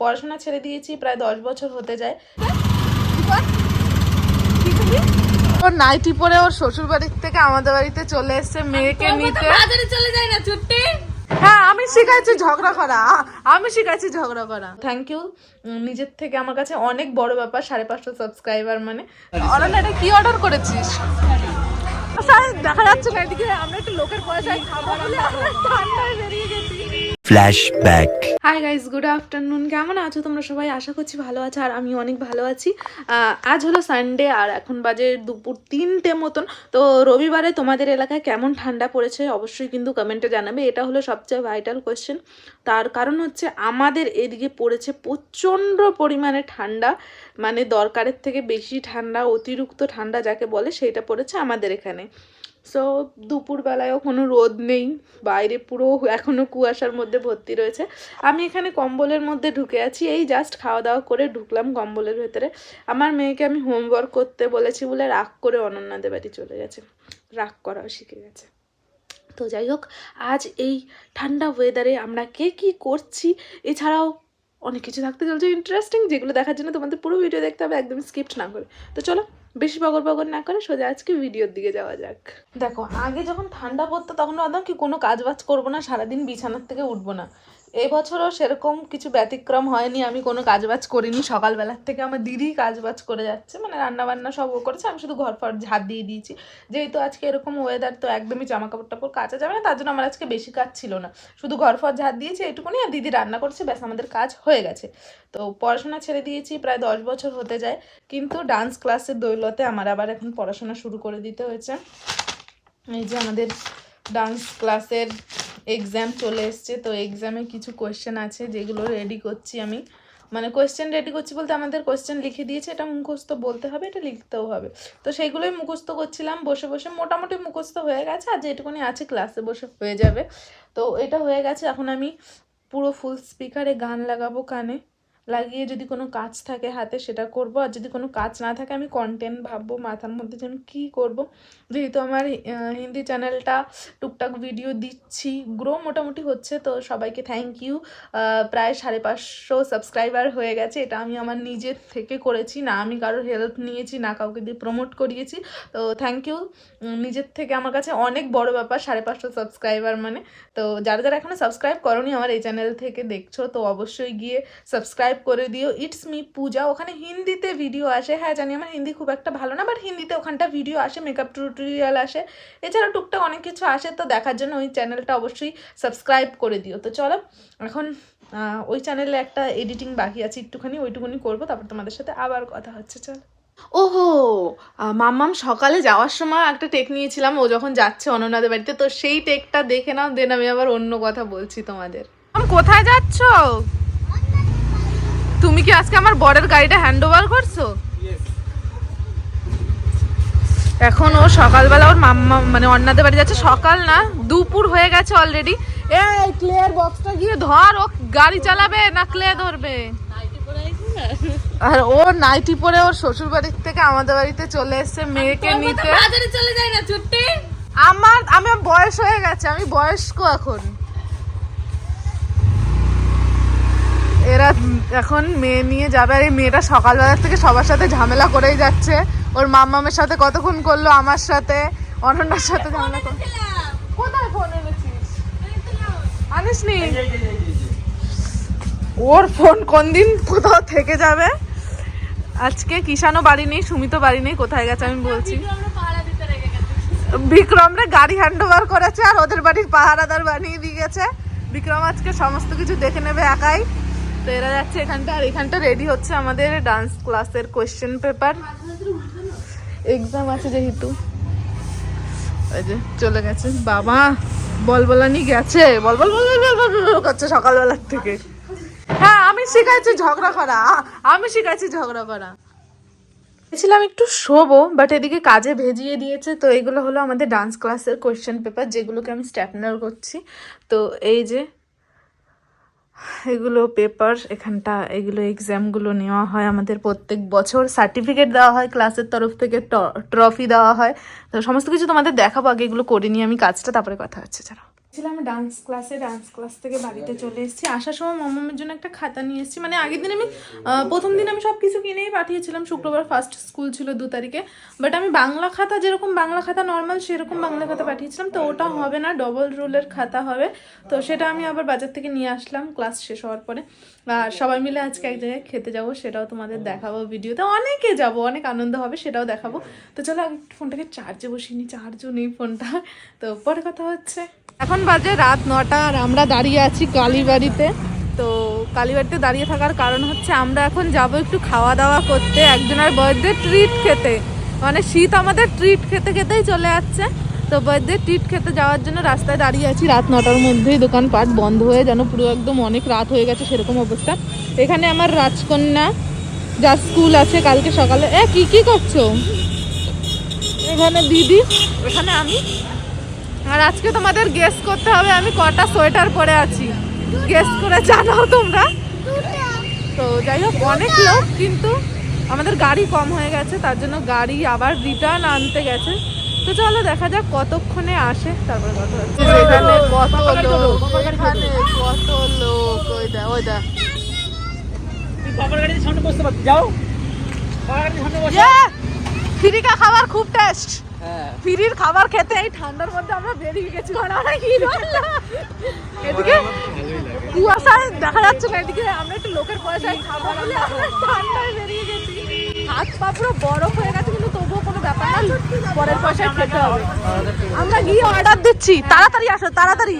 পড়াশোনা ছেড়ে দিয়েছি প্রায় দশ বছর হতে যায়। ওর নাইটি পরে ওর শ্বশুর বাড়ির থেকে আমাদের বাড়িতে চলে এসেছে মেয়েকে নিতে। বাজারে চলে যায় না ছুটতে হ্যাঁ আমি শিখাচ্ছি ঝগড়া করা। আমি শিখাচ্ছি ঝগড়া করা। থ্যাংক ইউ নিজের থেকে আমার কাছে অনেক বড় ব্যাপার সাড়ে পাঁচশো সাবস্ক্রাইবার মানে। অরণ্য এটা কি অর্ডার করেছিস? স্যার দেখা যাচ্ছে না এদিকে আমরা একটু লোকের পয়সায় খাব বলে ঠান্ডায় বেরিয়ে গেছি। Flashback. Hi guys good afternoon কেমন আছো তোমরা সবাই? আশা করছি ভালো আছো আর আমি অনেক ভালো আছি। আজ হলো সানডে আর এখন বাজে দুপুর তিনটে মতন। তো রবিবারে তোমাদের এলাকায় কেমন ঠান্ডা পড়েছে অবশ্যই কিন্তু কমেন্টে জানাবে। এটা হলো সবচেয়ে ভাইটাল কোয়েশ্চেন তার কারণ হচ্ছে আমাদের এদিকে পড়েছে প্রচণ্ড পরিমাণে ঠান্ডা। মানে দরকারের থেকে বেশি ঠান্ডা, অতিরিক্ত ঠান্ডা যাকে বলে সেইটা পড়েছে আমাদের এখানে। সো দুপুরবেলায়ও কোনো রোদ নেই, বাইরে পুরো এখনও কুয়াশার মধ্যে ভর্তি রয়েছে। আমি এখানে কম্বলের মধ্যে ঢুকে আছি, এই জাস্ট খাওয়া দাওয়া করে ঢুকলাম কম্বলের ভেতরে। আমার মেয়েকে আমি হোমওয়ার্ক করতে বলেছি বলে রাগ করে অনন্যাদের বাড়ি চলে গেছে। রাগ করাও শিখে গেছে। তো যাই হোক, আজ এই ঠান্ডা ওয়েদারে আমরা কে কী করছি, এছাড়াও অনেক কিছু থাকতে চলছে। ইন্টারেস্টিং যেগুলো দেখার জন্য তোমাদের পুরো ভিডিও দেখতে হবে, একদম স্কিপ্ট না করে। তো চলো বেশি বগর বগর না করে সোজা আজকে ভিডিওর দিকে যাওয়া যাক। দেখো, আগে যখন ঠান্ডা পড়তো তখন ভাবতাম কি কোনো কাজ বাজ করব না, সারাদিন বিছানার থেকে উঠবো না। এবছরও সেরকম কিছু ব্যতিক্রম হয়নি, আমি কোনো কাজ বাজ করিনি। সকালবেলার থেকে আমার দিদি কাজ বাজ করে যাচ্ছে মানে রান্না বান্না সব ও করেছে, আমি শুধু ঘর ফর ঝাড় দিয়ে দিয়েছি। যেহেতু আজকে এরকম ওয়েদার তো একদমই জামা কাপড় টাপড় কাচা যাবে না, তার জন্য আমার আজকে বেশি কাজ ছিল না। শুধু ঘর ফর ঝাড় দিয়েছি এটুকুনি আর দিদি রান্না করছে, ব্যাস আমাদের কাজ হয়ে গেছে। তো পড়াশোনা ছেড়ে দিয়েছি, প্রায় দশ বছর হতে যায়, কিন্তু ডান্স ক্লাসের দৈলতে আমার আবার এখন পড়াশোনা শুরু করে দিতে হয়েছে। এই যে আমাদের ডান্স ক্লাসের এক্সাম চলে এসছে, তো এক্সামে কিছু কোয়েশ্চেন আছে যেগুলো রেডি করছি আমি। মানে কোয়েশ্চেন রেডি করছি বলতে আমাদের কোয়েশ্চেন লিখে দিয়েছে, এটা মুখস্থ বলতে হবে, এটা লিখতেও হবে। তো সেইগুলোই মুখস্থ করছিলাম, বসে বসে মোটামুটি মুখস্থ হয়ে গেছে, আর যেটুকুনি আছে ক্লাসে বসে হয়ে যাবে। তো এটা হয়ে গেছে, এখন আমি পুরো ফুল স্পিকারে গান লাগাবো কানে। লাগিয়ে যদি কোনো কাজ থাকে হাতে, সেটা করব। আর যদি কোনো কাজ না থাকে, আমি কন্টেন্ট ভাববো, মাথার মধ্যে যে আমি কী করব। যেহেতু আমার হিন্দি চ্যানেলটা টুকটাক ভিডিও দিচ্ছি গ্রো মোটামুটি হচ্ছে, তো সবাইকে থ্যাংক ইউ প্রায় সাড়ে পাঁচশো সাবস্ক্রাইবার হয়ে গেছে, এটা আমি আমার নিজের থেকে করেছি, না আমি কারোর হেল্প নিয়েছি, না কাউকে দিয়ে প্রমোট করিয়েছি। তো থ্যাংক ইউ নিজের থেকে আমার কাছে অনেক বড় ব্যাপার, সাড়ে পাঁচশো সাবস্ক্রাইবার মানে। তো যারা যারা এখনও সাবস্ক্রাইব করনি আমার এই চ্যানেল থেকে দেখছ, তো অবশ্যই গিয়ে সাবস্ক্রাইব করে দিও ইটস মি পূজা। ওখানে হিন্দিতে ভিডিও আসে। হ্যাঁ জানি আমার হিন্দি খুব একটা ভালো না বাট হিন্দিতে ওখানটা ভিডিও আসে মেকআপ টিউটোরিয়াল আসে। এছাড়া টুকটাক অনেক কিছু আসে তো দেখার জন্য ওই চ্যানেলটা অবশ্যই সাবস্ক্রাইব করে দিও। তো চলো এখন ওই চ্যানেলে একটা এডিটিং বাকি আছে একটুখানি ওইটুকুনি করব তারপর তোমাদের সাথে আবার কথা হচ্ছে চল। ওহো মাম্মাম সকালে যাওয়ার সময় একটা টেক নিয়েছিলাম ও যখন যাচ্ছে অননাদের বাড়িতে তো সেই টেকটা দেখে নাও দেন আমি আবার অন্য কথা বলছি তোমাদের। কোথায় যাচ্ছ? তুমি কি আজকে আমার বরের গাড়িটা হ্যান্ড ওভার করছ এখন ও সকালবেলা ওর মাম্মা মানে অন্নাদের বাড়ি যাচ্ছে। সকাল না দুপুর হয়ে গেছে অলরেডি এই ক্লেয়ার বক্সটা গিয়ে ধর ও গাড়ি চালাবে না ক্লে ধরবে? আর ও নাইটি পরে ওর শ্বশুর বাড়ির থেকে আমাদের বাড়িতে চলে এসেছে মেয়েকে নিতে। বাজারে চলে যায় না ছুটতে আমার আমার বয়স হয়ে গেছে আমি বয়স্ক এখন। এরা এখন মেয়ে নিয়ে যাবে আর এই মেয়েটা সকালবেলা থেকে সবার সাথে ঝামেলা করেই যাচ্ছে। ওর মাম্মামের সাথে কতক্ষণ করল আমার সাথে অনন্যার সাথে ঝামেলা করল কোথায় ফোন এনেছিস? আনিস নি ওর ফোন কোন দিন কোথাও থেকে যাবে? আজকে কিষানও বাড়ি নেই সুমিতও বাড়ি নেই কোথায় গেছে আমি বলছি। আমরা পাড়া দিতে রেখে গেছে। বিক্রমরে গাড়ি হ্যান্ড ওভার করেছে আর ওদের বাড়ির পাহারাদার বানিয়ে দিয়ে গেছে। বিক্রম আজকে সমস্ত কিছু দেখে নেবে একাই। তো এরা যাচ্ছে এখানটা। আর এখানটা রেডি হচ্ছে আমাদের ডান্স ক্লাসের কোয়েশ্চেন পেপার এক্সাম আছে যেহেতু। ওই যে চলে গেছে। বাবা বল বলানি গেছে বল বল বল বল করছে সকালবেলার থেকে। হ্যাঁ আমি শিখাইছি ঝগড়া করা। আমি শিখাইছি ঝগড়া করা। ছিলাম একটু শোবো বাট এদিকে কাজে ভেজিয়ে দিয়েছে। তো এগুলো হলো আমাদের ডান্স ক্লাসের কোয়েশ্চেন পেপার যেগুলোকে আমি স্ট্যাপনার করছি। তো এই যে এগুলো পেপার এখানটা এগুলো এক্সামগুলো নেওয়া হয় আমাদের প্রত্যেক বছর। সার্টিফিকেট দেওয়া হয় ক্লাসের তরফ থেকে ট্রফি দেওয়া হয়। তো সমস্ত কিছু তোমাদের দেখাবো, আগে এগুলো করে নিয়ে আমি কাজটা, তারপরে কথা হচ্ছে যারা ছিলাম ডান্স ক্লাসে ডান্স ক্লাস থেকে বাড়িতে চলে এসেছি। আসার সময় মামামের জন্য একটা খাতা নিয়ে এসেছি। মানে আগের দিন আমি প্রথম দিন আমি সব কিছু কিনেই পাঠিয়েছিলাম। শুক্রবার ফার্স্ট স্কুল ছিল দু তারিখে। বাট আমি বাংলা খাতা যেরকম বাংলা খাতা নর্মাল সেরকম বাংলা খাতা পাঠিয়েছিলাম। তো ওটা হবে না ডবল রোলের খাতা হবে। তো সেটা আমি আবার বাজার থেকে নিয়ে আসলাম। ক্লাস শেষ হওয়ার পরে। আর সবাই মিলে আজকে এক জায়গায় খেতে যাব সেটাও তোমাদের দেখাবো ভিডিওতে অনেকে যাব অনেক আনন্দ হবে সেটাও দেখাবো। তো চলো ফোনটাকে চার্জে বসিয়ে নিই। চার্জও নেই ফোনটা তো পরে কথা হচ্ছে। এখন বাজে রাত নটা আর আমরা দাঁড়িয়ে আছি কালীবাড়িতে। তো কালীবাড়িতে দাঁড়িয়ে থাকার কারণ হচ্ছে আমরা এখন যাব একটু খাওয়া দাওয়া করতে, একজনের বার্থডে ট্রিট খেতে। মানে শীত আমাদের ট্রিট খেতে খেতেই চলে যাচ্ছে তো বার্থডে ট্রিট খেতে যাওয়ার জন্য রাস্তায় দাঁড়িয়ে আছি রাত নটার মধ্যেই। দোকানপাট বন্ধ হয়ে যেন পুরো একদম অনেক রাত হয়ে গেছে সেরকম অবস্থা। এখানে আমার রাজকন্যা যার স্কুল আছে কালকে সকালে। এ, কি কি করছ? এখানে দিদি, এখানে আমি। আর আজকে তোমাদের গেস করতে হবে আমি কটা সোয়েটার পরে আছি। গেস করে জানাও তোমরা। তো যাই হোক অনেক লোক কিন্তু আমাদের গাড়ি কম হয়ে গেছে তার জন্য গাড়ি আবার রিটার্ন আনতে গেছে। তো চলো দেখা যাক কতক্ষণে আসে তারপরে কথা হচ্ছে। এখানে কত লোক? এখানে কত লোক? ওই দা ওই দা। বাবার গাড়ির সামনে বসতে পারছি যাও। বাবার গাড়ির সামনে বসে। ফ্রিকা খাবার খুব টেস্ট ফ্রির খাবার খেতে এই ঠান্ডার মধ্যে আমরা বেরিয়ে গেছি। মানে হিট এদিকে কুয়াশায় দেখা যাচ্ছে না এদিকে আমরা একটু লোকের পয়সায় খাব বলে আমরা ঠান্ডায় বেরিয়ে গেছি। হাত পা পুরো বরফ হয়ে গেছে কিন্তু তবুও কোনো ব্যাপার না। পরের পয়সায় খেতে হবে। আমরা গিয়ে অর্ডার দিচ্ছি। তাড়াতাড়ি আসো তাড়াতাড়ি।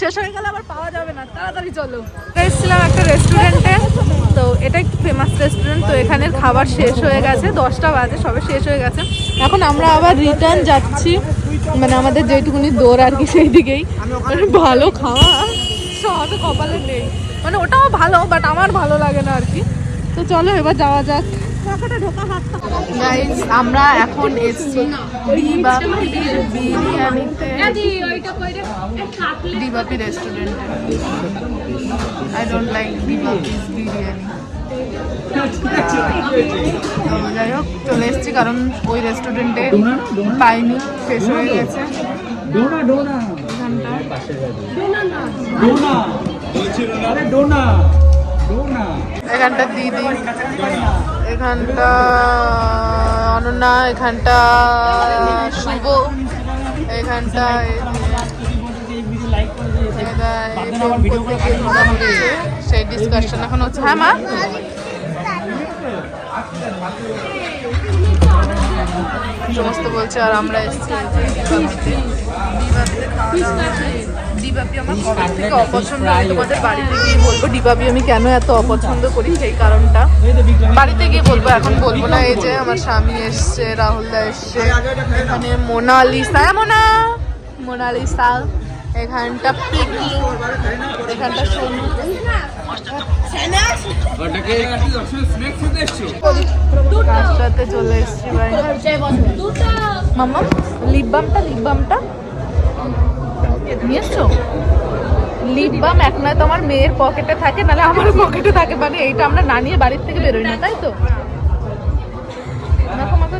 শেষ হয়ে গেলে আবার পাওয়া যাবে না। তাড়াতাড়ি চলো। এসেছিলাম একটা রেস্টুরেন্টে তো এটা একটু ফেমাস রেস্টুরেন্ট তো এখানের খাবার শেষ হয়ে গেছে। দশটা বাজে সবে শেষ হয়ে গেছে। এখন আমরা আবার রিটার্ন যাচ্ছি। মানে আমাদের যেটুকুনি দৌড় আর কি সেই দিকেই মানে ভালো খাওয়া সহজে কপালে নেই। মানে ওটাও ভালো বাট আমার ভালো লাগে না আর কি। তো চলো এবার যাওয়া যাক। গাইজ আমরা এখন এসছি দিবাপির বিরিয়ানিতে দিবাপি রেস্টুরেন্টে I don't like Dibapi's biryani যাই হোক চলে এসেছি কারণ ওই রেস্টুরেন্টে পাইনি শেষ হয়ে গেছে। এখানটা দিদি এখানটা অনন্যা এখানটা শুভ এখানটা সেই ডিসকাশন এখন হচ্ছে হ্যাঁ মা? সমস্ত বলছে আর আমরা এসেছি। ডিবাপি আমার কবে থেকে অপছন্দ? তোমাদের বাড়িতে গিয়ে বলব ডিবাপি আমি কেন এত অপছন্দ করি? সেই কারণটা। বাড়িতে গিয়ে বলব এখন বলব না এই যে আমার স্বামী এসছে রাহুল দা এসছে এখানে মোনালিসা হ্যাঁ, মোনা? মোনালিসা। এখানটা পিকি এখানটা রাস্তাতে চলে এসছি ভাই মামা লিপ বামটা লিপ বামটা নিয়ে এসছো? লিপ বাম এক নয় তোমার মেয়ের পকেটে থাকে নাহলে আমার পকেটে থাকে। মানে এইটা আমরা না নিয়ে বাড়ির থেকে বেরোই না তাই তো? আমাকে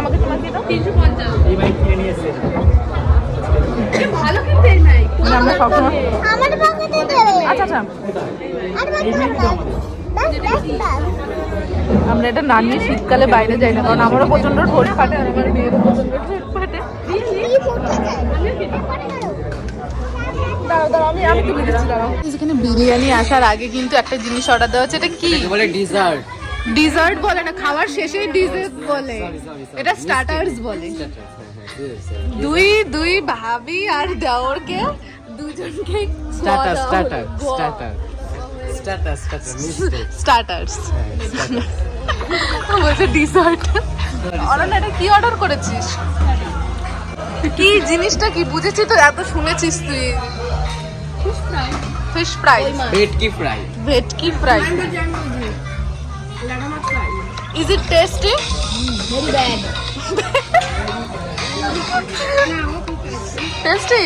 আমাকে দাও। তিনশো পঞ্চাশ। এই বাইক কিনে নিয়ে এসেছে ভালো খেতে নাই মানে আমরা সবসময় আমার পকেটে দেবে আচ্ছা আচ্ছা। আমরা এটা না নিয়ে শীতকালে বাইরে যাই না কারণ আমারও প্রচণ্ড ঠোঁট ফাটে আর আমার মেয়েরও প্রচণ্ড ঠোঁট বিরিয়ানি আসার আগে কিন্তু একটা জিনিস অর্ডার দেওয়া হচ্ছে এটা কি? বলে ডিজার্ট ডিজার্ট বলে না খাওয়ার শেষে ডিজার্ট বলে। এটা স্টার্টার্স বলে। দুই দুই ভাবি আর দেওরকে দুজনকে starter starter starter starter starter starters বলছে ডিজার্ট অরণ্য এটা কি অর্ডার করেছিস? কি জিনিসটা কি? বুঝেছি তো এত শুনেছিস তুই। Fish fry bhetki fry bhetki fry is it tasty tasty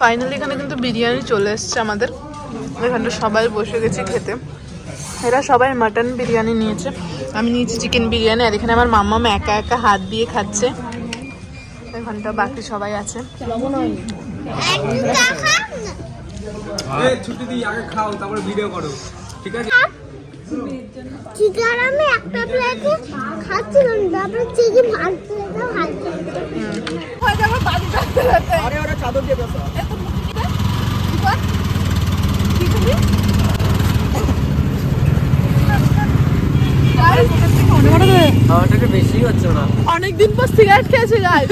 finally এখানে কিন্তু বিরিয়ানি চলে এসছে আমাদের। এখানটা সবাই বসে গেছি খেতে। এরা সবাই মাটন বিরিয়ানি নিয়েছে। আমি নিয়েছি চিকেন বিরিয়ানি আর এখানে আমার মাম্মা একা একা হাত দিয়ে খাচ্ছে। ওখানটা বাকি সবাই আছে। ছুটি দিই আগে খাও তারপরে ভিডিও করো। ঠিক আছে? চিকেন আমি একটা প্লেটে খাচ্ছিলাম তারপরে চিকেন ভাত প্লেটে ভাত আরে ওরা চাদর দিয়ে বসা খাওয়াটা একটু বেশি হচ্ছে না অনেকদিন পর সিগারেট খেয়েছে গাই